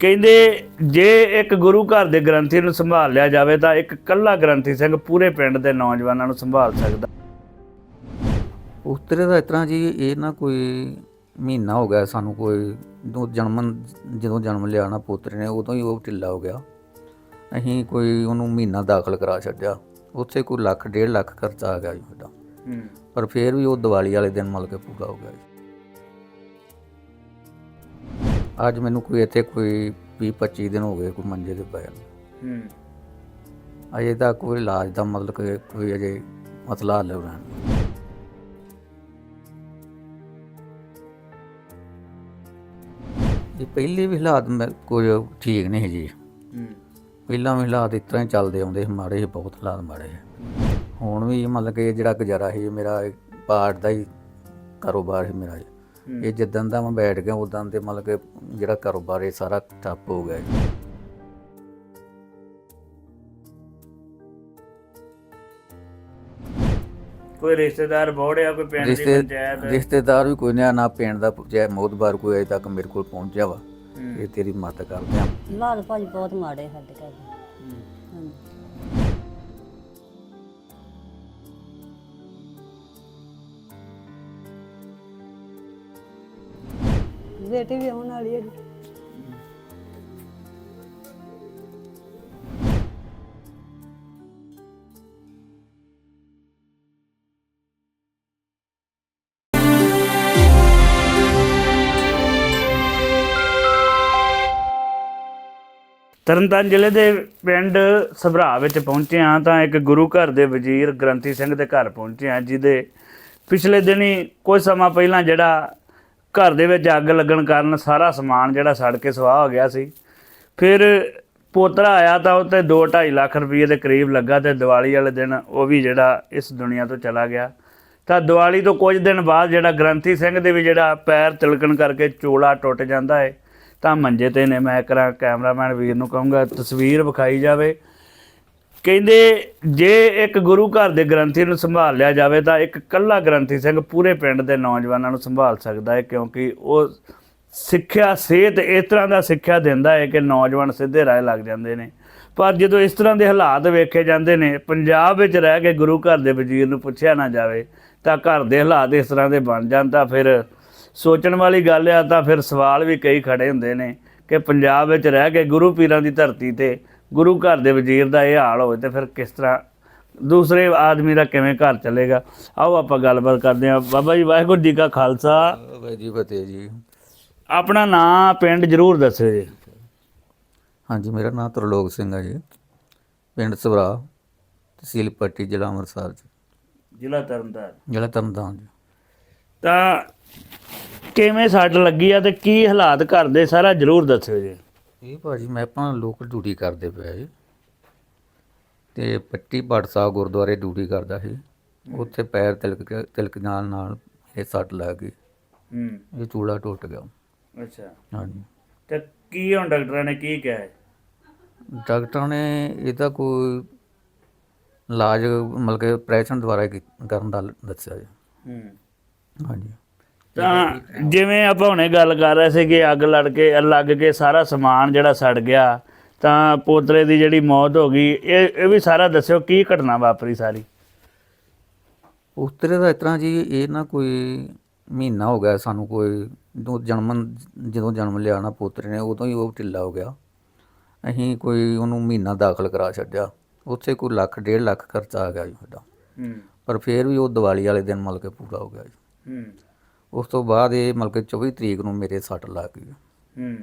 ਕਹਿੰਦੇ ਜੇ ਇੱਕ ਗੁਰੂ ਘਰ ਦੇ ਗ੍ਰੰਥੀ ਨੂੰ ਸੰਭਾਲ ਲਿਆ ਜਾਵੇ ਤਾਂ ਇੱਕ ਕੱਲਾ ਗ੍ਰੰਥੀ ਸਿੰਘ ਪੂਰੇ ਪਿੰਡ ਦੇ ਨੌਜਵਾਨਾਂ ਨੂੰ ਸੰਭਾਲ ਸਕਦਾ। ਉਤਰੇ ਦਾ ਇਸ ਤਰ੍ਹਾਂ ਜੀ ਇਹ ਨਾ ਕੋਈ ਮਹੀਨਾ ਹੋ ਗਿਆ ਸਾਨੂੰ ਕੋਈ ਜਦੋਂ ਜਨਮ ਜਦੋਂ ਜਨਮ ਲਿਆ ਨਾ ਪੁੱਤਰ ਨੇ ਉਦੋਂ ਹੀ ਉਹ ਢਿੱਲਾ ਹੋ ਗਿਆ। ਅਸੀਂ ਕੋਈ ਉਹਨੂੰ ਮਹੀਨਾ ਦਾਖਲ ਕਰਾ ਛੱਡਿਆ। ਉੱਥੇ ਕੋਈ ਲੱਖ ਡੇਢ ਲੱਖ ਖਰਚਾ ਆ ਗਿਆ ਜੀ ਸਾਡਾ। ਪਰ ਫਿਰ ਵੀ ਉਹ ਦੀਵਾਲੀ ਵਾਲੇ ਦਿਨ ਮਤਲਬ ਕਿ ਪੂਰਾ ਹੋ ਗਿਆ ਜੀ। ਅੱਜ ਮੈਨੂੰ ਕੋਈ ਇੱਥੇ ਕੋਈ 20 25 ਦਿਨ ਹੋ ਗਏ ਕੋਈ ਮੰਜੇ ਤੇ ਪਿਆ ਨੂੰ। ਹੂੰ। ਅਜੇ ਤੱਕ ਕੋਈ ਇਲਾਜ ਦਾ ਮਤਲਬ ਕਿ ਕੋਈ ਅਜੇ ਮਸਲਾ ਹੱਲ ਹੋਣਾ ਨਹੀਂ। ਜੀ ਪਹਿਲੇ ਵੀ ਹਾਲਾਤ ਮੈਂ ਕੋਈ ਠੀਕ ਨਹੀਂ ਸੀ ਜੀ ਹੂੰ। ਪਹਿਲਾਂ ਵੀ ਹਾਲਾਤ ਇਸ ਤਰ੍ਹਾਂ ਹੀ ਚੱਲਦੇ ਆਉਂਦੇ ਸੀ ਮਾੜੇ ਸੀ ਬਹੁਤ ਹਾਲਾਤ ਮਾੜੇ ਸੀ। ਹੁਣ ਵੀ ਮਤਲਬ ਕਿ ਜਿਹੜਾ ਗੁਜ਼ਾਰਾ ਸੀ ਮੇਰਾ ਇਹ ਪਾਠ ਦਾ ਹੀ ਕਾਰੋਬਾਰ ਸੀ ਮੇਰਾ ਜੀ। ਇਹ ਜਿੱਦਾਂ ਦਾ ਮੈਂ ਬੈਠ ਗਿਆ ਉਦਾਂ ਦੇ ਮਤਲਬ ਕਿ ਜਿਹੜਾ ਕਾਰੋਬਾਰ ਇਹ ਸਾਰਾ ਠੱਪ ਹੋ ਗਿਆ ਜੀ। ਕੋਈ ਰਿਸ਼ਤੇਦਾਰ ਬੋੜਿਆ ਕੋਈ ਪਿੰਡ ਦੀ ਰਿਸ਼ਤੇ ਪੰਚਾਇਤ? ਰਿਸ਼ਤੇਦਾਰ ਵੀ ਕੋਈ ਨਹੀਂ ਨਾ ਪਿੰਡ ਦਾ ਚਾਹੇ ਮੋਦਬਾਰ ਕੋਈ ਅਜੇ ਤੱਕ ਮੇਰੇ ਕੋਲ ਪਹੁੰਚਿਆ ਵਾ। ਇਹ ਤੇਰੀ ਮਦਦ ਕਰਦੇ ਆ। ਹਾਲਾਤ ਭਾਜੀ ਬਹੁਤ ਮਾੜੇ ਸਾਡੇ ਘਰ। ਦੇ ਬੇਟੀ ਵੀ ਆਉਣ ਵਾਲੀ ਹੈ ਤਰਨਤਾਰਨ ਜ਼ਿਲ੍ਹੇ ਦੇ ਪਿੰਡ ਸਭਰਾ ਵਿੱਚ ਪਹੁੰਚੇ ਹਾਂ ਤਾਂ ਇੱਕ ਗੁਰੂ ਘਰ ਦੇ ਵਜ਼ੀਰ ਗ੍ਰੰਥੀ ਸਿੰਘ ਦੇ ਘਰ ਪਹੁੰਚੇ ਹਾਂ, ਜਿਹਦੇ ਪਿਛਲੇ ਦਿਨੀ ਕੁਝ ਸਮਾਂ ਪਹਿਲਾਂ ਜਿਹੜਾ ਘਰ ਦੇ ਵਿੱਚ ਅੱਗ ਲੱਗਣ ਕਾਰਨ ਸਾਰਾ ਸਮਾਨ ਜਿਹੜਾ ਸੜ ਕੇ ਸੁਆਹ ਹੋ ਗਿਆ ਸੀ। ਫਿਰ ਪੋਤਰਾ ਆਇਆ ਤਾਂ ਉਹ ਤੇ 2.5 ਲੱਖ ਰੁਪਏ ਦੇ ਕਰੀਬ ਲੱਗਾ ਤੇ ਦੀਵਾਲੀ ਵਾਲੇ ਦਿਨ ਉਹ ਵੀ ਜਿਹੜਾ ਇਸ ਦੁਨੀਆ ਤੋਂ ਚਲਾ ਗਿਆ। ਤਾਂ ਦੀਵਾਲੀ ਤੋਂ ਕੁਝ ਦਿਨ ਬਾਅਦ ਜਿਹੜਾ ਗ੍ਰੰਥੀ ਸਿੰਘ ਦੇ ਵੀ ਜਿਹੜਾ ਪੈਰ ਤਿਲਕਣ ਕਰਕੇ ਚੋਲਾ ਟੁੱਟ ਜਾਂਦਾ ਹੈ ਤਾਂ ਮੰਜੇ ਤੇ ਨੇ ਮੈਂ ਕਰਾਂ ਕੈਮਰਾਮੈਨ ਵੀਰ ਨੂੰ ਕਹੂੰਗਾ, ਤਸਵੀਰ ਵਿਖਾਈ ਜਾਵੇ। ਕਹਿੰਦੇ ਜੇ ਇੱਕ ਗੁਰੂ ਘਰ ਦੇ ਗ੍ਰੰਥੀ ਨੂੰ ਸੰਭਾਲ ਲਿਆ ਜਾਵੇ ਤਾਂ ਇੱਕ ਕੱਲਾ ਗ੍ਰੰਥੀ ਸਿੰਘ ਪੂਰੇ ਪਿੰਡ ਦੇ ਨੌਜਵਾਨਾਂ ਨੂੰ ਸੰਭਾਲ ਸਕਦਾ ਹੈ, ਕਿਉਂਕਿ ਉਹ ਸਿੱਖਿਆ, ਸਿਹਤ ਇਸ ਤਰ੍ਹਾਂ ਦਾ ਸਿੱਖਿਆ ਦਿੰਦਾ ਹੈ ਕਿ ਨੌਜਵਾਨ ਸਿੱਧੇ ਰਾਹ ਲੱਗ ਜਾਂਦੇ ਨੇ। ਪਰ ਜਦੋਂ ਇਸ ਤਰ੍ਹਾਂ ਦੇ ਹਾਲਾਤ ਵੇਖੇ ਜਾਂਦੇ ਨੇ, ਪੰਜਾਬ ਵਿੱਚ ਰਹਿ ਕੇ ਗੁਰੂ ਘਰ ਦੇ ਵਜ਼ੀਰ ਨੂੰ ਪੁੱਛਿਆ ਨਾ ਜਾਵੇ, ਤਾਂ ਘਰ ਦੇ ਹਾਲਾਤ ਇਸ ਤਰ੍ਹਾਂ ਦੇ ਬਣ ਜਾਣ ਤਾਂ ਫਿਰ ਸੋਚਣ ਵਾਲੀ ਗੱਲ ਆ, ਤਾਂ ਫਿਰ ਸਵਾਲ ਵੀ ਕਈ ਖੜੇ ਹੁੰਦੇ ਨੇ ਕਿ ਪੰਜਾਬ ਵਿੱਚ ਰਹਿ ਕੇ ਗੁਰੂ ਪੀਰਾਂ ਦੀ ਧਰਤੀ ਤੇ ਗੁਰੂ ਘਰ ਦੇ ਵਜ਼ੀਰ ਦਾ ਇਹ ਹਾਲ ਹੋਵੇ ਤੇ ਫਿਰ ਕਿਸ ਤਰ੍ਹਾਂ ਦੂਸਰੇ ਆਦਮੀ ਦਾ ਕਿਵੇਂ ਘਰ ਚੱਲੇਗਾ? ਆਓ ਆਪਾਂ ਗੱਲਬਾਤ ਕਰਦੇ ਹਾਂ। ਬਾਬਾ ਜੀ ਵਾਹਿਗੁਰੂ ਜੀ ਕਾ ਖਾਲਸਾ। ਵਾਹਿ ਜੀ ਫਤਿਹ ਜੀ। ਆਪਣਾ ਨਾਂ ਪਿੰਡ ਜ਼ਰੂਰ ਦੱਸਿਓ ਜੀ। ਹਾਂਜੀ ਮੇਰਾ ਨਾਮ ਤਰਲੋਕ ਸਿੰਘ ਹੈ ਜੀ। ਪਿੰਡ ਸਵਰਾ ਤਹਿਸੀਲ ਪੱਟੀ ਜ਼ਿਲ੍ਹਾ ਅੰਮ੍ਰਿਤਸਰ ਜੀ। ਜ਼ਿਲ੍ਹਾ ਤਰਨਤਾਰਨ। ਜ਼ਿਲ੍ਹਾ ਤਰਨਤਾਰਨ ਜੀ। ਤਾਂ ਕਿਵੇਂ ਸੱਟ ਲੱਗੀ ਆ ਤੇ ਕੀ ਹਾਲਾਤ ਘਰ ਦੇ? ਸਾਰਾ ਜ਼ਰੂਰ ਦੱਸਿਓ ਜੀ। ਇਹ ਭਾਜੀ ਮੈਂ ਆਪਣਾ ਲੋਕਲ ਡਿਊਟੀ ਕਰਦੇ ਪਿਆ ਜੀ ਤੇ ਪੱਟੀ ਭੱਟ ਸਾਹਿਬ ਗੁਰਦੁਆਰੇ ਡਿਊਟੀ ਕਰਦਾ ਸੀ ਉੱਥੇ ਪੈਰ ਤਿਲਕ ਤਿਲਕ ਨਾਲ ਨਾਲ ਇਹ ਸੱਟ ਲੱਗ ਗਈ। ਹੂੰ। ਇਹ ਚੂੜਾ ਟੁੱਟ ਗਿਆ। ਅੱਛਾ। ਹਾਂਜੀ। ਤੇ ਕੀ ਹੁਣ ਡਾਕਟਰਾਂ ਨੇ ਕੀ ਕਿਹਾ? ਡਾਕਟਰਾਂ ਨੇ ਇਹਦਾ ਕੋਈ ਇਲਾਜ ਮਤਲਬ ਕਿ ਆਪਰੇਸ਼ਨ ਦੁਆਰਾ ਕਰਨ ਦਾ ਦੱਸਿਆ ਜੀ। ਹੂੰ। ਹਾਂਜੀ। ਤਾਂ ਜਿਵੇਂ ਆਪਾਂ ਹੁਣੇ ਗੱਲ ਕਰ ਰਹੇ ਸੀ ਕਿ ਅੱਗ ਲੜ ਕੇ ਲੱਗ ਕੇ ਸਾਰਾ ਸਮਾਨ ਜਿਹੜਾ ਸੜ ਗਿਆ ਤਾਂ ਪੋਤਰੇ ਦੀ ਜਿਹੜੀ ਮੌਤ ਹੋ ਗਈ ਇਹ ਇਹ ਵੀ ਸਾਰਾ ਦੱਸਿਓ ਕੀ ਘਟਨਾ ਵਾਪਰੀ ਸਾਰੀ? ਉਤਰੇ ਦਾ ਇਸ ਤਰ੍ਹਾਂ ਜੀ ਇਹ ਨਾ ਕੋਈ ਮਹੀਨਾ ਹੋ ਗਿਆ ਸਾਨੂੰ ਕੋਈ ਜਦੋਂ ਜਨਮ ਜਦੋਂ ਜਨਮ ਲਿਆ ਨਾ ਪੁੱਤਰ ਨੇ ਉਦੋਂ ਹੀ ਉਹ ਢਿੱਲਾ ਹੋ ਗਿਆ। ਅਸੀਂ ਕੋਈ ਉਹਨੂੰ ਮਹੀਨਾ ਦਾਖਲ ਕਰਾ ਛੱਡਿਆ। ਉੱਥੇ ਕੋਈ ਲੱਖ ਡੇਢ ਲੱਖ ਖਰਚਾ ਆ ਗਿਆ ਜੀ ਸਾਡਾ। ਪਰ ਫਿਰ ਵੀ ਉਹ ਦੀਵਾਲੀ ਵਾਲੇ ਦਿਨ ਮਤਲਬ ਕਿ ਪੂਰਾ ਹੋ ਗਿਆ ਜੀ। ਹੂੰ। ਉਸ ਤੋਂ ਬਾਅਦ ਇਹ ਮਤਲਬ ਕਿ 24 ਤਰੀਕ ਨੂੰ ਮੇਰੇ ਸੱਟ ਲੱਗ ਗਈ। ਹੂੰ।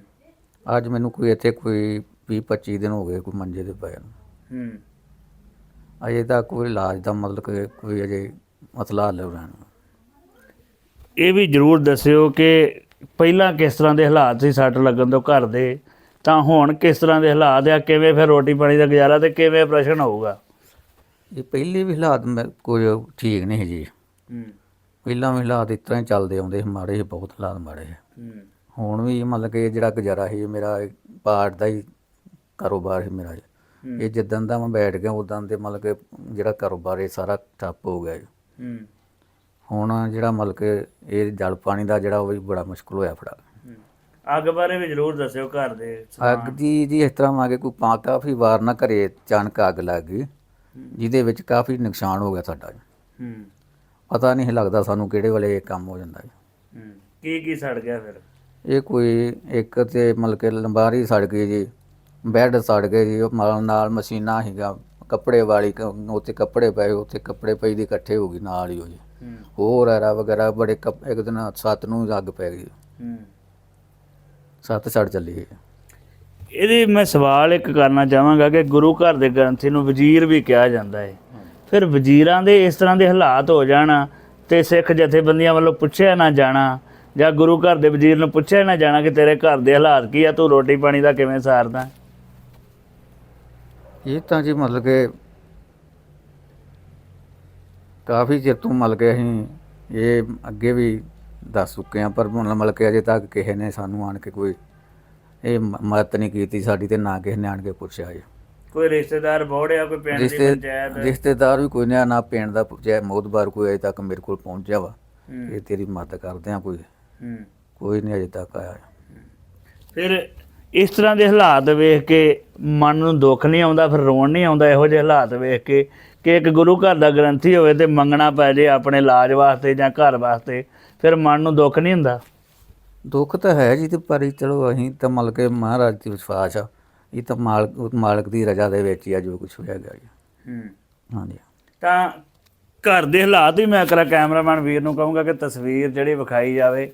ਅੱਜ ਮੈਨੂੰ ਕੋਈ ਇੱਥੇ ਕੋਈ 20 25 ਦਿਨ ਹੋ ਗਏ ਕੋਈ ਮੰਜੇ ਤੇ ਪਿਆ ਨੂੰ। ਹੂੰ। ਅਜੇ ਤੱਕ ਕੋਈ ਇਲਾਜ ਦਾ ਮਤਲਬ ਕਿ ਕੋਈ ਅਜੇ ਮਸਲਾ ਹੱਲ ਹੋਣਾ ਨਹੀਂ। ਇਹ ਵੀ ਜਰੂਰ ਦੱਸਿਓ ਕਿ ਪਹਿਲਾਂ ਕਿਸ ਤਰ੍ਹਾਂ ਦੇ ਹਾਲਾਤ ਸੀ ਸੱਟ ਲੱਗਣ ਤੋਂ ਘਰ ਦੇ ਤਾਂ ਹੁਣ ਕਿਸ ਤਰ੍ਹਾਂ ਦੇ ਹਾਲਾਤ ਆ ਕਿਵੇਂ ਫਿਰ ਰੋਟੀ ਪਾਣੀ ਦਾ ਗੁਜ਼ਾਰਾ ਤੇ ਕਿਵੇਂ ਆਪਰੇਸ਼ਨ ਹੋਊਗਾ? ਇਹ ਪਹਿਲੇ ਵੀ ਹਾਲਾਤ ਮੈਂ ਕੋਈ ਠੀਕ ਨਹੀਂ ਸੀ ਜੀ। ਹੂੰ। ਪਹਿਲਾਂ ਵੀ ਹਾਲਾਤ ਇਸ ਤਰ੍ਹਾਂ ਹੀ ਚੱਲਦੇ ਆਉਂਦੇ ਸੀ ਮਾੜੇ ਸੀ ਬਹੁਤ ਹਾਲਾਤ ਮਾੜੇ ਸੀ। ਹੂੰ। ਹੁਣ ਵੀ ਮਤਲਬ ਕਿ ਜਿਹੜਾ ਗੁਜ਼ਾਰਾ ਸੀ ਮੇਰਾ ਪਾਠ ਦਾ ਹੀ ਕਾਰੋਬਾਰ ਸੀ ਮੇਰਾ। ਇਹ। ਜਿੱਦਾਂ ਦਾ ਮੈਂ ਬੈਠ ਗਿਆ ਉਦਾਂ ਦੇ ਮਤਲਬ ਕਿ ਜਿਹੜਾ ਕਾਰੋਬਾਰ ਇਹ ਸਾਰਾ ਠੱਪ ਹੋ ਗਿਆ। ਹੂੰ। ਹੁਣ ਜਿਹੜਾ ਮਤਲਬ ਕਿ ਇਹ ਜਲ ਪਾਣੀ ਦਾ ਜਿਹੜਾ ਉਹ ਵੀ ਬੜਾ ਮੁਸ਼ਕਲ ਹੋਇਆ ਫੜਾ। ਅੱਗ ਬਾਰੇ ਵੀ ਜ਼ਰੂਰ ਦੱਸਿਓ ਘਰ ਦੇ ਅੱਗ ਦੀ ਜੀ ਇਸ ਤਰ੍ਹਾਂ ਕੇ ਕੋਈ ਪਾ ਕਾਫੀ ਵਾਰ ਨਾ ਘਰੇ ਅਚਾਨਕ ਅੱਗ ਲੱਗ ਗਈ ਜਿਹਦੇ ਵਿੱਚ ਕਾਫੀ ਨੁਕਸਾਨ ਹੋ ਗਿਆ ਸਾਡਾ। ਹੂੰ। ਪਤਾ ਨਹੀਂ ਲੱਗਦਾ ਸਾਨੂੰ ਕਿਹੜੇ ਵੇਲੇ ਇਹ ਕੰਮ ਹੋ ਜਾਂਦਾ ਹੂੰ। ਕੀ ਕੀ ਸੜ ਗਿਆ ਫਿਰ? ਇਹ ਕੋਈ ਇੱਕ ਤੇ ਮਤਲਬ ਕਿ ਲੰਬਾਰੀ ਸੜ ਗਈ ਜੀ ਬੈੱਡ ਸੜ ਗਏ ਜੀ ਉਹ ਨਾਲ ਨਾਲ ਮਸ਼ੀਨਾਂ ਸੀਗਾ ਕੱਪੜੇ ਵਾਲੀ ਕ- ਉੱਥੇ ਕੱਪੜੇ ਪਏ ਉੱਥੇ ਕੱਪੜੇ ਪਈ ਦੀ ਇਕੱਠੇ ਹੋ ਗਈ ਨਾਲ ਹੀ ਉਹ ਜੀ। ਹੂੰ। ਹੋਰ ਐਰਾ ਵਗੈਰਾ ਬੜੇ ਕੱਪ- ਇੱਕ ਦਿਨ ਸੱਤ ਨੂੰ ਹੀ ਅੱਗ ਪੈ ਗਈ। ਹੂੰ। ਸੱਤ ਸੜ ਚੱਲੀ ਗਈ ਇਹਦੀ ਮੈਂ ਸਵਾਲ ਇੱਕ ਕਰਨਾ ਚਾਹਾਂਗਾ ਕਿ ਗੁਰੂ ਘਰ ਦੇ ਗ੍ਰੰਥੀ ਨੂੰ ਵਜ਼ੀਰ ਵੀ ਕਿਹਾ ਜਾਂਦਾ ਹੈ। ਫਿਰ ਵਜ਼ੀਰਾਂ ਦੇ ਇਸ ਤਰ੍ਹਾਂ ਦੇ ਹਾਲਾਤ ਹੋ ਜਾਣ ਤੇ ਸਿੱਖ ਜਥੇਬੰਦੀਆਂ ਵੱਲੋਂ ਪੁੱਛਿਆ ਨਾ ਜਾਣਾ ਜਾਂ ਗੁਰੂ ਘਰ ਦੇ ਵਜ਼ੀਰ ਨੂੰ ਪੁੱਛਿਆ ਨਾ ਜਾਣਾ ਕਿ ਤੇਰੇ ਘਰ ਦੇ ਹਾਲਾਤ ਕੀ ਆ, ਤੂੰ ਰੋਟੀ ਪਾਣੀ ਦਾ ਕਿਵੇਂ ਸਾਰਦਾ? ਇਹ ਤਾਂ ਜੀ ਮਤਲਬ ਕਿ ਕਾਫੀ ਚਿਰ ਤੋਂ ਮਤਲਬ ਕਿ ਅਸੀਂ ਇਹ ਅੱਗੇ ਵੀ ਦੱਸ ਚੁੱਕੇ ਹਾਂ, ਪਰ ਮਤਲਬ ਕਿ ਅਜੇ ਤੱਕ ਕਿਸੇ ਨੇ ਸਾਨੂੰ ਆਣ ਕੇ ਕੋਈ ਇਹ ਮਦਦ ਨਹੀਂ ਕੀਤੀ ਸਾਡੀ ਤੇ ਨਾ ਕਿਸੇ ਨੇ ਆਣ ਕੇ ਪੁੱਛਿਆ ਜੀ ਕੋਈ ਰਿਸ਼ਤੇਦਾਰ ਬੋੜਿਆ ਕੋਈ ਪਿੰਡ ਦੀ ਰਿਸ਼ਤੇ ਪੰਚਾਇਤ? ਰਿਸ਼ਤੇਦਾਰ ਵੀ ਕੋਈ ਨਾ ਨਾ ਪਿੰਡ ਦਾ ਪੁੱਛਿਆ ਮੋਦਬਾਰ ਕੋਈ ਅਜੇ ਤੱਕ ਮੇਰੇ ਕੋਲ ਪਹੁੰਚਿਆ ਵਾ ਇਹ ਤੇਰੀ ਮਦਦ ਕਰਦੇ ਆ ਕੋਈ। ਕੋਈ ਨਹੀਂ ਅਜੇ ਤੱਕ ਆਇਆ। ਫਿਰ ਇਸ ਤਰ੍ਹਾਂ ਦੇ ਹਾਲਾਤ ਵੇਖ ਕੇ ਮਨ ਨੂੰ ਦੁੱਖ ਨਹੀਂ ਆਉਂਦਾ ਫਿਰ ਰੋਣ ਨਹੀਂ ਆਉਂਦਾ ਇਹੋ ਜਿਹੇ ਹਾਲਾਤ ਵੇਖ ਕੇ ਕਿ ਇੱਕ ਗੁਰੂ ਘਰ ਦਾ ਗ੍ਰੰਥੀ ਹੋਵੇ ਤੇ ਮੰਗਣਾ ਪੈ ਜੇ ਆਪਣੇ ਇਲਾਜ ਵਾਸਤੇ ਜਾਂ ਘਰ ਵਾਸਤੇ ਫਿਰ ਮਨ ਨੂੰ ਦੁੱਖ ਨਹੀਂ ਹੁੰਦਾ? ਦੁੱਖ ਤਾਂ ਹੈ ਜੀ ਤੇ ਪਰ ਚਲੋ ਅਸੀਂ ਤਾਂ ਮਤਲਬ ਕਿ ਮਹਾਰਾਜ ਤੇ ਵਿਸ਼ਵਾਸ ਆ। ਇਹ ਤਾਂ ਮਾਲਕ ਮਾਲਕ ਦੀ ਰਜ਼ਾ ਦੇ ਵਿੱਚ ਹੀ ਆ ਜੋ ਕੁਝ ਹੋਇਆ ਗਿਆ ਜੀ। ਹੂੰ। ਹਾਂਜੀ। ਤਾਂ ਘਰ ਦੇ ਹਾਲਾਤ ਹੀ ਮੈਂ ਕਰਾ ਕੈਮਰਾਮੈਨ ਵੀਰ ਨੂੰ ਕਹੂੰਗਾ ਕਿ ਤਸਵੀਰ ਜਿਹੜੀ ਵਿਖਾਈ ਜਾਵੇ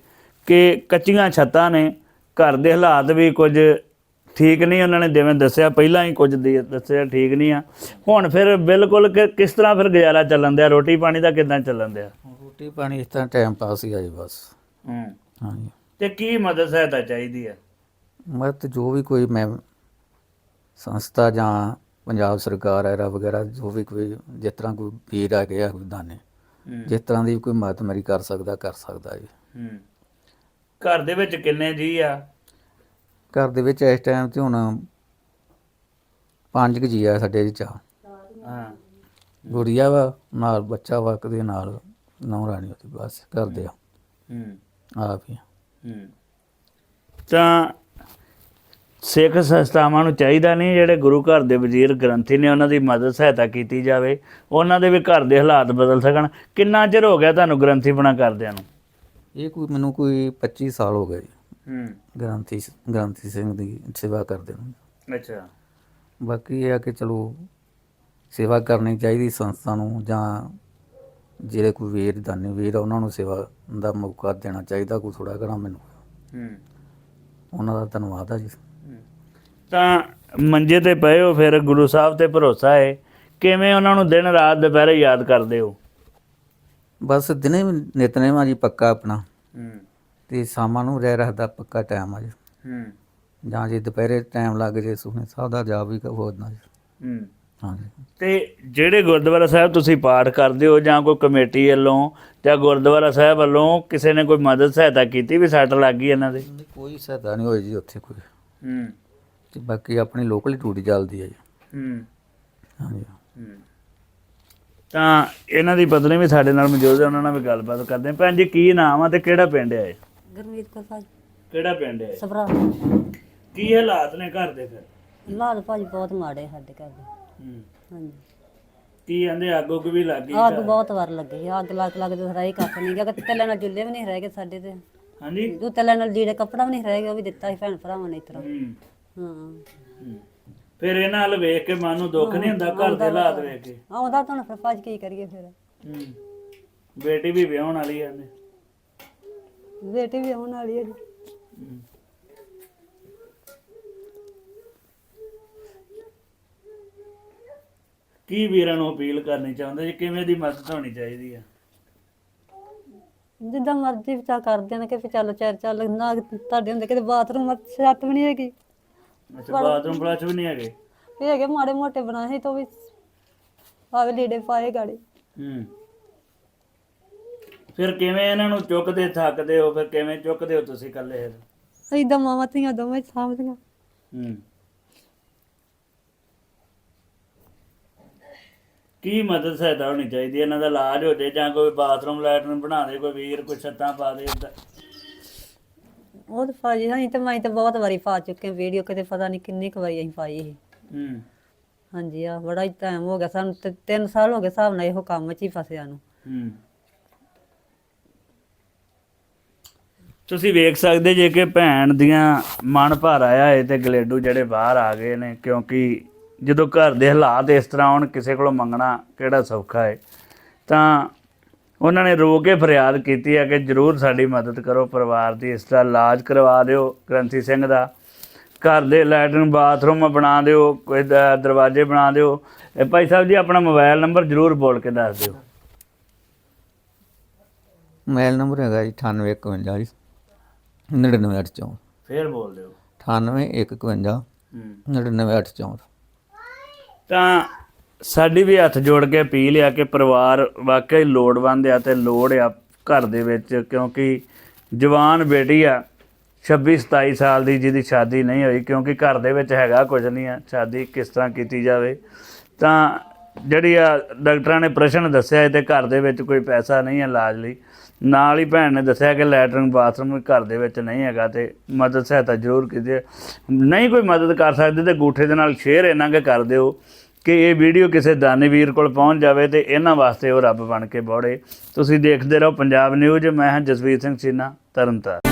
ਕਿ ਕੱਚੀਆਂ ਛੱਤਾਂ ਨੇ ਘਰ ਦੇ ਹਾਲਾਤ ਵੀ ਕੁਝ ਠੀਕ ਨਹੀਂ ਉਹਨਾਂ ਨੇ ਜਿਵੇਂ ਦੱਸਿਆ ਪਹਿਲਾਂ ਹੀ ਕੁਝ ਦੱਸਿਆ ਠੀਕ ਨਹੀਂ ਆ। ਹੁਣ ਫਿਰ ਬਿਲਕੁਲ ਕਿ- ਕਿਸ ਤਰ੍ਹਾਂ ਫਿਰ ਗੁਜ਼ਾਰਾ ਚੱਲਣ ਦਿਆ? ਰੋਟੀ ਪਾਣੀ ਦਾ ਕਿਦਾਂ ਚੱਲਣ ਦਿਆ? ਰੋਟੀ ਪਾਣੀ ਇਸ ਤਰ੍ਹਾਂ ਟਾਈਮ ਪਾਸ ਹੀ ਆ ਜੀ ਬਸ। ਹੂੰ। ਹਾਂਜੀ। ਤੇ ਕੀ ਮਦਦ ਸਹਾਇਤਾ ਚਾਹੀਦੀ ਹੈ ਮਤ ਜੋ ਵੀ ਕੋਈ ਮੈਂ ਸੰਸਥਾ ਜਾਂ ਪੰਜਾਬ ਸਰਕਾਰ ਐਰਾ ਵਗੈਰਾ ਜੋ ਵੀ ਕੋਈ ਜਿਸ ਤਰ੍ਹਾਂ ਕੋਈ ਵੀਰ ਆ ਗਿਆ ਕੋਈ ਦਾਨੇ ਜਿਸ ਤਰ੍ਹਾਂ ਦੀ ਕੋਈ ਮਦਦ ਮੇਰੀ ਕਰ ਸਕਦਾ ਕਰ ਸਕਦਾ ਜੀ। ਹੂੰ। ਘਰ ਦੇ ਵਿੱਚ ਕਿੰਨੇ ਜੀ ਆ? ਘਰ ਦੇ ਵਿੱਚ ਇਸ ਟਾਈਮ ਤੇ ਹੁਣ ਪੰਜ ਕੁ ਜੀ ਆ ਸਾਡੇ ਚ ਹਾਂ। ਗੁੜੀਆ ਵਾ ਨਾਲ ਬੱਚਾ ਵਾ ਕਦੇ ਨਾਲ ਨੌ ਰਾਣੀ ਉਹਦੀ ਬਸ ਕਰਦੇ ਆ। ਹੂੰ। ਆਪ ਹੀ ਹੂੰ। ਤਾਂ ਸਿੱਖ ਸੰਸਥਾਵਾਂ ਨੂੰ ਚਾਹੀਦਾ ਨਹੀਂ ਜਿਹੜੇ ਗੁਰੂ ਘਰ ਦੇ ਵਜ਼ੀਰ ਗ੍ਰੰਥੀ ਨੇ ਉਹਨਾਂ ਦੀ ਮਦਦ ਸਹਾਇਤਾ ਕੀਤੀ ਜਾਵੇ ਉਹਨਾਂ ਦੇ ਵੀ ਘਰ ਦੇ ਹਾਲਾਤ ਬਦਲ ਸਕਣ। ਕਿੰਨਾ ਚਿਰ ਹੋ ਗਿਆ ਤੁਹਾਨੂੰ ਗ੍ਰੰਥੀ ਬਣਾ ਕਰਦਿਆਂ ਨੂੰ? ਇਹ ਕੋਈ ਮੈਨੂੰ ਕੋਈ 25 ਸਾਲ ਹੋ ਗਏ ਹੂੰ। ਗ੍ਰੰਥੀ ਗ੍ਰੰਥੀ ਸਿੰਘ ਦੀ ਸੇਵਾ ਕਰਦੇ ਨੂੰ। ਅੱਛਾ। ਬਾਕੀ ਇਹ ਆ ਕਿ ਚਲੋ ਸੇਵਾ ਕਰਨੀ ਚਾਹੀਦੀ ਸੰਸਥਾ ਨੂੰ ਜਾਂ ਜਿਹੜੇ ਕੋਈ ਵੀਰ ਦਾਨੀ ਵੀਰ ਉਹਨਾਂ ਨੂੰ ਸੇਵਾ ਦਾ ਮੌਕਾ ਦੇਣਾ ਚਾਹੀਦਾ ਕੋਈ ਥੋੜਾ ਘਣਾ ਮੈਨੂੰ। ਹੂੰ। ਉਹਨਾਂ ਦਾ ਧੰਨਵਾਦ ਆ ਜੀ। ਤਾਂ ਮੰਜੇ ਤੇ ਪਏ ਹੋ ਫਿਰ ਗੁਰੂ ਸਾਹਿਬ ਤੇ ਭਰੋਸਾ ਹੈ। ਕਿਵੇਂ ਉਹਨਾਂ ਨੂੰ ਦਿਨ ਰਾਤ ਦੁਪਹਿਰੇ ਯਾਦ ਕਰਦੇ ਹੋ? ਬਸ ਦਿਨੇ ਨਿਤਨੇਮ ਆ ਜੀ ਪੱਕਾ ਆਪਣਾ। ਹੂੰ। ਤੇ ਸ਼ਾਮਾਂ ਨੂੰ ਰਹਿ ਰਹਦਾ ਪੱਕਾ ਟਾਈਮ ਆ ਜੀ। ਹੂੰ। ਜਾਂ ਜੇ ਦੁਪਹਿਰੇ ਟਾਈਮ ਲੱਗ ਜੇ ਸੁਖਨੇ ਸਾਹਿਬ ਦਾ ਜਾਪ ਵੀ ਹੋਣਾ ਜੀ। ਹੂੰ। ਹਾਂਜੀ ਤੇ ਜਿਹੜੇ ਗੁਰਦੁਆਰਾ ਸਾਹਿਬ ਤੁਸੀਂ ਪਾਠ ਕਰਦੇ ਹੋ ਜਾਂ ਕੋਈ ਕਮੇਟੀ ਵੱਲੋਂ ਜਾਂ ਗੁਰਦੁਆਰਾ ਸਾਹਿਬ ਵੱਲੋਂ ਕਿਸੇ ਨੇ ਕੋਈ ਮਦਦ ਸਹਾਇਤਾ ਕੀਤੀ ਵੀ ਸੱਟ ਲੱਗ ਗਈ ਇਹਨਾਂ ਦੇ? ਕੋਈ ਸਹਾਇਤਾ ਨਹੀਂ ਹੋਈ ਜੀ ਉੱਥੇ ਕੋਈ। ਹੂੰ। ਤੇ ਬਾਕੀ ਆਪਣੀ ਲੋਕਲ ਡਿਊਟੀ ਚੱਲਦੀ ਹੈ ਜੀ। ਹੂੰ। ਹਾਂਜੀ। ਹੂੰ। ਤਾਂ ਇਹਨਾਂ ਦੀ ਪਤਨੀ ਵੀ ਸਾਡੇ ਨਾਲ ਮੌਜੂਦ ਹੈ ਉਹਨਾਂ ਨਾਲ ਵੀ ਗੱਲਬਾਤ ਕਰਦੇ ਹਾਂ। ਭੈਣ ਜੀ ਕੀ ਨਾਮ ਆ ਤੇ ਕਿਹੜਾ ਪਿੰਡ ਹੈ ਇਹ? ਗੁਰਮੀਤ ਕੌਰ ਭਾਜੀ। ਕਿਹੜਾ ਪਿੰਡ ਹੈ? ਸਭਰਾ। ਕੀ ਹਾਲਾਤ ਨੇ ਘਰ ਦੇ ਫਿਰ? ਲਾਲ ਭਾਜੀ ਬਹੁਤ ਮਾੜੇ ਸਾਡੇ ਘਰ ਦੇ। ਹੂੰ। ਹਾਂਜੀ। ਕੀ ਕਹਿੰਦੇ ਅੱਗ ਉੱਗ ਵੀ ਲੱਗ ਗਈ ਅੱਗ ਬਹੁਤ ਵਾਰ ਲੱਗੀ ਅੱਗ ਲੱਗ ਲੱਗ ਤੇ ਰਹੀ ਕੱਖ ਨਹੀਂ ਗਿਆ ਤੱਲੇ ਨਾਲ ਜੁੱਲੇ ਵੀ ਨਹੀਂ ਰਹਿ ਗਏ ਸਾਡੇ ਤੇ। ਹਾਂਜੀ। ਜੋ ਤੱਲੇ ਨਾਲ ਲੀੜੇ ਕੱਪੜਾ ਵੀ ਨਹੀਂ ਰਹਿ ਗਿਆ ਉਹ ਵੀ ਦਿੱਤਾ ਸੀ ਭੈਣ ਭਰਾਵਾਂ ਨੇ ਇਸ ਤਰ੍ਹਾਂ ਹੂੰ। ਹਾਂ। ਫਿਰ ਇਹਨਾਂ ਵੱਲ ਵੇਖ ਕੇ ਮਨ ਨੂੰ ਦੁੱਖ ਨਹੀਂ ਹੁੰਦਾ ਘਰ ਦੇ ਹਾਲਾਤ ਵੇਖ ਕੇ। ਆਉਂਦਾ ਤਾਂ ਫਿਰ ਭਾਜੀ ਕੀ ਕਰੀਏ ਫਿਰ। ਹੂੰ। ਬੇਟੀ ਵੀ ਵਿਆਹਣ ਵਾਲੀ ਆ ਨੇ ਬੇਟੀ ਵੀ ਆਉਣ ਵਾਲੀ ਹੈ। ਕੀ ਵੀਰਾਂ ਨੂੰ ਅਪੀਲ ਕਰਨੀ ਚਾਹੁੰਦੇ ਜੀ? ਕਿਵੇਂ ਦੀ ਮਦਦ ਹੋਣੀ ਚਾਹੀਦੀ ਆ? ਜਿੱਦਾਂ ਮਰਜ਼ੀ ਵਿਚਾਰ ਕਰਦੇ ਨੇ ਕਿ ਵੀ ਚੱਲ ਚਾਰ ਚੱਲ ਨਾ ਤੁਹਾਡੇ ਹੁੰਦੇ ਕਿਤੇ ਬਾਥਰੂਮ ਛੱਤ ਵੀ ਨਹੀਂ ਹੈਗੀ। ਅੱਛਾ ਬਾਥਰੂਮ ਫਲਸ਼ ਵੀ ਨਹੀਂ ਹੈਗੇ? ਇਹ ਹੈਗੇ ਮਾੜੇ ਮੋਟੇ ਬਣਾਏ ਤੋਂ ਵੀ ਆਵੇ ਲੀੜੇ ਪਾਏ ਗਾੜੀ। ਹੂੰ। ਫਿਰ ਕਿਵੇਂ ਇਹਨਾਂ ਨੂੰ ਚੁੱਕਦੇ ਥੱਕਦੇ ਹੋ ਫਿਰ ਕਿਵੇਂ ਚੁੱਕਦੇ ਹੋ ਤੁਸੀਂ ਇਕੱਲੇ? ਫਿਰ ਇਦਾਂ ਮਾਵਾਂ ਧੀਆਂ ਦੋਵੇਂ ਸਾਂਭਦੀਆਂ। ਹੂੰ। ਕੀ ਮਦਦ ਸਹਾਇਤਾ ਹੋਣੀ ਚਾਹੀਦੀ ਹੈ? ਇਹਨਾਂ ਦਾ ਇਲਾਜ ਹੋ ਜਾਏ ਜਾਂ ਕੋਈ ਬਾਥਰੂਮ ਲੈਟਰਨ ਬਣਾ ਦੇ ਕੋਈ ਵੀਰ ਕੋਈ ਛੱਤਾਂ ਪਾ ਦੇ ਏਦਾਂ। ਉਹ ਤਾਂ ਭਾਜੀ ਅਸੀਂ ਤੇ ਮੈਂ ਤਾਂ ਬਹੁਤ ਵਾਰੀ ਪਾ ਚੁੱਕੇ ਵੀਡੀਓ ਕਿਤੇ ਪਤਾ ਨਹੀਂ ਕਿੰਨੀ ਕੁ ਵਾਰੀ ਅਸੀਂ ਪਾਈ ਸੀ ਹੂੰ। ਹਾਂਜੀ ਆ ਬੜਾ ਹੀ ਟਾਈਮ ਹੋ ਗਿਆ ਸਾਨੂੰ ਤੇ 3 ਸਾਲ ਹੋ ਗਏ ਹਿਸਾਬ ਨਾਲ ਇਹੋ ਕੰਮ 'ਚ ਹੀ ਫਸਿਆ ਨੂੰ। ਹੂੰ। ਤੁਸੀਂ ਵੇਖ ਸਕਦੇ ਜੇ ਕਿ ਭੈਣ ਦੀਆਂ ਮਨ ਭਰ ਆਇਆ ਏ ਤੇ ਗਲੇਡੂ ਜਿਹੜੇ ਬਾਹਰ ਆ ਗਏ ਨੇ ਕਿਉਂਕਿ ਜਦੋਂ ਘਰ ਦੇ ਹਾਲਾਤ ਇਸ ਤਰ੍ਹਾਂ ਹੋਣ ਕਿਸੇ ਕੋਲੋਂ ਮੰਗਣਾ ਕਿਹੜਾ ਸੌਖਾ ਏ। ਤਾਂ ਉਹਨਾਂ ਨੇ ਰੋ ਕੇ ਫਰਿਆਦ ਕੀਤੀ ਹੈ ਕਿ ਜਰੂਰ ਸਾਡੀ ਮਦਦ ਕਰੋ ਪਰਿਵਾਰ ਦੀ ਇਸ ਦਾ ਇਲਾਜ ਕਰਵਾ ਦਿਓ ਗ੍ਰੰਥੀ ਸਿੰਘ ਦਾ। ਘਰ ਦੇ ਲੈਟਰਨ ਬਾਥਰੂਮ ਬਣਾ ਦਿਓ ਕੋਈ ਦਰਵਾਜ਼ੇ ਬਣਾ ਦਿਓ। ਇਹ ਭਾਈ ਸਾਹਿਬ ਜੀ ਆਪਣਾ ਮੋਬਾਈਲ ਨੰਬਰ ਜਰੂਰ ਬੋਲ ਕੇ ਦੱਸ ਦਿਓ। ਮੋਬਾਈਲ ਨੰਬਰ ਹੈਗਾ ਜੀ 9851 ਜੀ 99864 ਫੇਰ ਬੋਲ ਦਿਓ। 98151 ਹੂੰ। 99864 ਤਾਂ ਸਾਡੀ ਵੀ ਹੱਥ ਜੋੜ ਕੇ ਅਪੀਲ ਆ ਕਿ ਪਰਿਵਾਰ ਵਾਕਈ ਲੋੜਵੰਦ ਆ ਤੇ ਲੋੜ ਆ ਘਰ ਦੇ ਵਿੱਚ, ਕਿਉਂਕਿ ਜਵਾਨ ਬੇਟੀ ਆ 26 27 ਸਾਲ ਦੀ ਜਿਹਦੀ ਸ਼ਾਦੀ ਨਹੀਂ ਹੋਈ, ਕਿਉਂਕਿ ਘਰ ਦੇ ਵਿੱਚ ਹੈਗਾ ਕੁਝ ਨਹੀਂ ਆ, ਸ਼ਾਦੀ ਕਿਸ ਤਰ੍ਹਾਂ ਕੀਤੀ ਜਾਵੇ। ਤਾਂ ਜਿਹੜੀ ਆ ਡਾਕਟਰਾਂ ਨੇ ਪ੍ਰਸ਼ਨ ਦੱਸਿਆ ਹੈ ਤੇ ਘਰ ਦੇ ਵਿੱਚ ਕੋਈ ਪੈਸਾ ਨਹੀਂ ਹੈ ਇਲਾਜ ਲਈ, ਨਾਲ ਹੀ ਭੈਣ ਨੇ ਦੱਸਿਆ ਕਿ ਲੈਟਰਿੰਗ ਬਾਥਰੂਮ ਘਰ ਦੇ ਵਿੱਚ ਨਹੀਂ ਹੈਗਾ ਤੇ ਮਦਦ ਸਹਾਇਤਾ ਜ਼ਰੂਰ ਕੀਤੀ, ਨਹੀਂ ਕੋਈ ਮਦਦ ਕਰ ਸਕਦੇ ਤੇ ਗੂਠੇ ਦੇ ਨਾਲ ਸ਼ੇਅਰ ਇਹਨਾਂ ਕੇ ਕਰ ਦਿਓ। ਕਿ ਇਹ ਵੀਡੀਓ ਕਿਸੇ ਦਾਨੀ ਵੀਰ ਕੋਲ ਪਹੁੰਚ ਜਾਵੇ ਤੇ ਇਹਨਾਂ ਵਾਸਤੇ ਉਹ ਰੱਬ ਬਣ ਕੇ ਬੋੜੇ। ਤੁਸੀਂ ਦੇਖਦੇ ਰਹੋ ਪੰਜਾਬ ਨਿਊਜ਼, ਮੈਂ ਹਾਂ ਜਸਵੀਰ ਸਿੰਘ ਚੀਨਾ, ਤਰਨਤਾਰਨ।